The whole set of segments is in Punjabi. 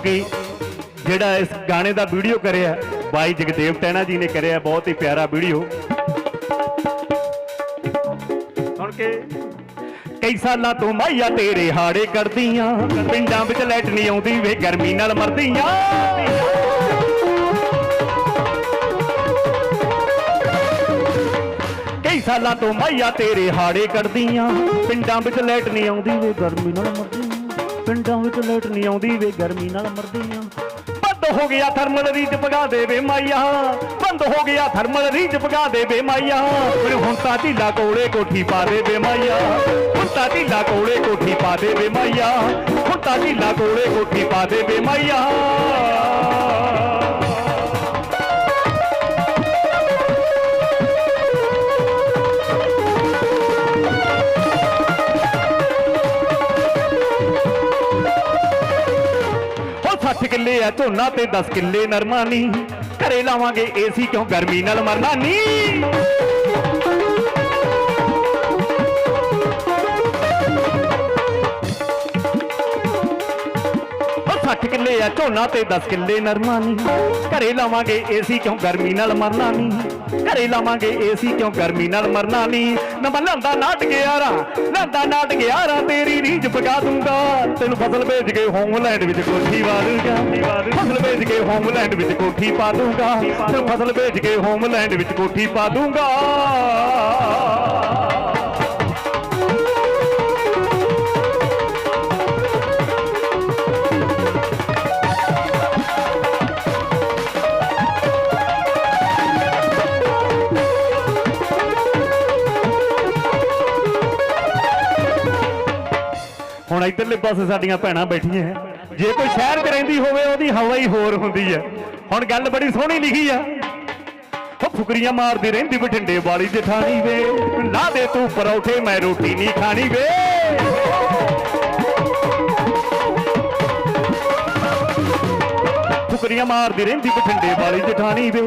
ਜਿਹੜਾ ਇਸ ਗਾਣੇ ਦਾ ਵੀਡੀਓ ਕਰਿਆ, ਬਾਈ ਜਗਦੇਵ ਟੈਣਾ ਜੀ ਨੇ ਕਰਿਆ, ਬਹੁਤ ਹੀ ਪਿਆਰਾ ਵੀਡੀਓ। ਸੁਣ ਕੇ ਕਈ ਸਾਲਾਂ ਤੋਂ ਮਾਈਆ ਤੇਰੇ ਹਾੜੇ ਕਰਦੀਆਂ, ਪਿੰਡਾਂ ਵਿੱਚ ਲਾਈਟ ਨਹੀਂ ਆਉਂਦੀ ਵੇ, ਗਰਮੀ ਨਾਲ ਮਰਦੀਆਂ। ਕਈ ਸਾਲਾਂ ਤੋਂ ਮਾਈਆ ਤੇਰੇ ਹਾੜੇ ਕੱਢਦੀਆਂ ਪਿੰਡਾਂ ਵਿੱਚ ਲਾਈਟ ਨਹੀਂ ਆਉਂਦੀ ਵੇ, ਗਰਮੀ ਨਾਲ ਮਰਦੀਆਂ। ਪਿੰਡਾਂ ਵਿੱਚ ਲਾਈਟ ਨਹੀਂ ਆਉਂਦੀ ਵੇ, ਗਰਮੀ ਨਾਲ ਮਰਦੀਆਂ ਬੰਦ ਹੋ ਗਿਆ ਥਰਮਲ ਰੀਜ ਪਗਾ ਦੇ ਵੇ ਮਾਈਆ। ਬੰਦ ਹੋ ਗਿਆ ਥਰਮਲ ਰੀਜ ਪਗਾ ਦੇ ਵੇ ਮਾਈਆ। ਫਿਰ ਹੁਣ ਤਾਂ ਢੀਲਾ ਕੋਲੇ ਕੋਠੀ ਪਾ ਦੇ ਵੇ ਮਾਈਆ। ਹੁਣ ਤਾਂ ਢੀਲਾ ਕੋਲੇ ਕੋਠੀ ਪਾ ਦੇ ਵੇ ਮਾਈਆ। ਹੁਣ ਤਾਂ ਢੀਲਾ ਕੋਲੇ ਕੋਠੀ ਪਾ ਦੇ ਵੇ ਮਾਈਆ। 60 ਕਿੱਲੇ ਆ, ਝੋਨਾ ਤੇ 10 ਕਿੱਲੇ ਨਰਮਾ ਨੀ ਘਰੇ ਲਾਵਾਂਗੇ ਏਸੀ ਕਿਉਂ? ਗਰਮੀ ਨਾਲ ਮਰਨਾ ਨੀ ਉਹ 60 ਕਿੱਲੇ ਆ, ਝੋਨਾ ਤੇ 10 ਕਿੱਲੇ ਨਰਮਾ ਨੀ ਘਰੇ ਲਾਵਾਂਗੇ ਏਸੀ ਕਿਉਂ? ਗਰਮੀ ਨਾਲ ਮਰਨਾ ਨੀ ਘਰੇ ਲਾਵਾਂਗੇ ਏਸੀ, ਕਿਉਂ ਗਰਮੀ ਨਾਲ ਮਰਨਾ ਨੀ? ਨਾ ਮੈਂ ਲੰਦਾ ਨਾਟ ਗਿਆਰਾ ਲੰਦਾ ਨਾਟ ਗਿਆਰਾ, ਤੇਰੀ ਰੀਝ ਪਕਾ ਦੂੰਗਾ। ਤੈਨੂੰ ਫਸਲ ਭੇਜ ਕੇ ਹੋਮਲੈਂਡ ਵਿੱਚ ਕੋਠੀ ਪਾ ਦੂੰਗਾ ਫਸਲ ਭੇਜ ਕੇ ਹੋਮਲੈਂਡ ਵਿੱਚ ਕੋਠੀ ਪਾ ਦੂੰਗਾ। ਤੈਨੂੰ ਫਸਲ ਭੇਜ ਕੇ ਹੋਮਲੈਂਡ ਵਿੱਚ ਕੋਠੀ ਪਾ ਦੂੰਗਾ। ਹੁਣ ਇਧਰਲੇ ਪਾਸੇ ਸਾਡੀਆਂ ਭੈਣਾਂ ਬੈਠੀਆਂ ਹੈ। ਜੇ ਕੋਈ ਸ਼ਹਿਰ 'ਚ ਰਹਿੰਦੀ ਹੋਵੇ, ਉਹਦੀ ਹਵਾ ਹੀ ਹੋਰ ਹੁੰਦੀ ਹੈ। ਹੁਣ ਗੱਲ ਬੜੀ ਸੋਹਣੀ ਲਿਖੀ ਆ। ਉਹ ਫੁਕਰੀਆਂ ਮਾਰਦੀ ਰਹਿੰਦੀ ਬਠਿੰਡੇ ਵਾਲੀ ਜਠਾਣੀ ਵੇ। ਲਾ ਦੇ ਤੂੰ ਪਰੌਠੇ, ਮੈਂ ਰੋਟੀ ਨਹੀਂ ਖਾਣੀ ਵੇ। ਫੁਕਰੀਆਂ ਮਾਰਦੀ ਰਹਿੰਦੀ ਬਠਿੰਡੇ ਵਾਲੀ ਜਠਾਣੀ ਵੇ।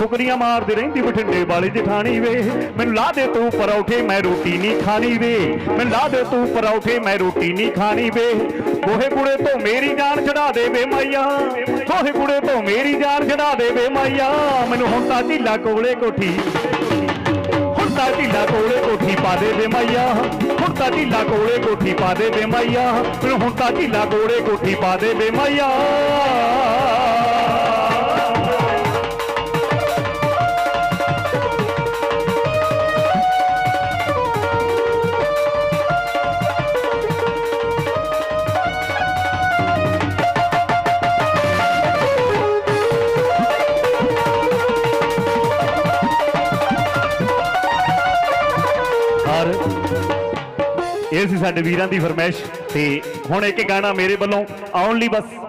ਫੁਕਰੀਆਂ ਮਾਰਦੀ ਰਹਿੰਦੀ ਬਠਿੰਡੇ ਵਾਲੀ ਜਠਾਣੀ ਵੇ। ਮੈਨੂੰ ਲਾ ਦੇ ਤੂੰ ਪਰੌਠੇ ਮੈਂ ਰੋਟੀ ਨਹੀਂ ਖਾਣੀ ਵੇ। ਮੈਨੂੰ ਲਾ ਦੇ ਤੂੰ ਪਰੌਠੇ ਮੈਂ ਰੋਟੀ ਨਹੀਂ ਖਾਣੀ ਵੇ। ਗੋਹੇ ਕੁੜੇ ਤੋਂ ਮੇਰੀ ਜਾਨ ਛਡਾ ਦੇ ਵੇ ਮਾਈਆ। ਗੋਹੇ ਕੁੜੇ ਤੋਂ ਮੇਰੀ ਜਾਨ ਛਡਾ ਦੇ ਵੇ ਮਾਈਆ। ਮੈਨੂੰ ਹੁਣ ਤਾਂ ਢੀਲਾ ਕੋਲੇ ਕੋਠੀ ਹੁਣ ਤਾਂ ਢੀਲਾ ਕੋਲੇ ਕੋਠੀ ਪਾ ਦੇ ਵੇ ਮਾਈਆ। ਹੁਣ ਤਾਂ ਢੀਲਾ ਕੋਲੇ ਕੋਠੀ ਪਾ ਦੇ ਵੇ ਮਾਈਆ। ਮੈਨੂੰ ਹੁਣ ਤਾਂ ਢੀਲਾ ਕੋਲੇ ਕੋਠੀ ਪਾ ਦੇ ਵੇ ਮਾਈਆ। ਇਹ ਸੀ ਸਾਡੇ ਵੀਰਾਂ ਦੀ ਫਰਮਾਇਸ਼ ਤੇ ਹੁਣ ਇੱਕ ਗਾਣਾ ਮੇਰੇ ਵੱਲੋਂ ਆਉਣ ਲਈ ਬਸ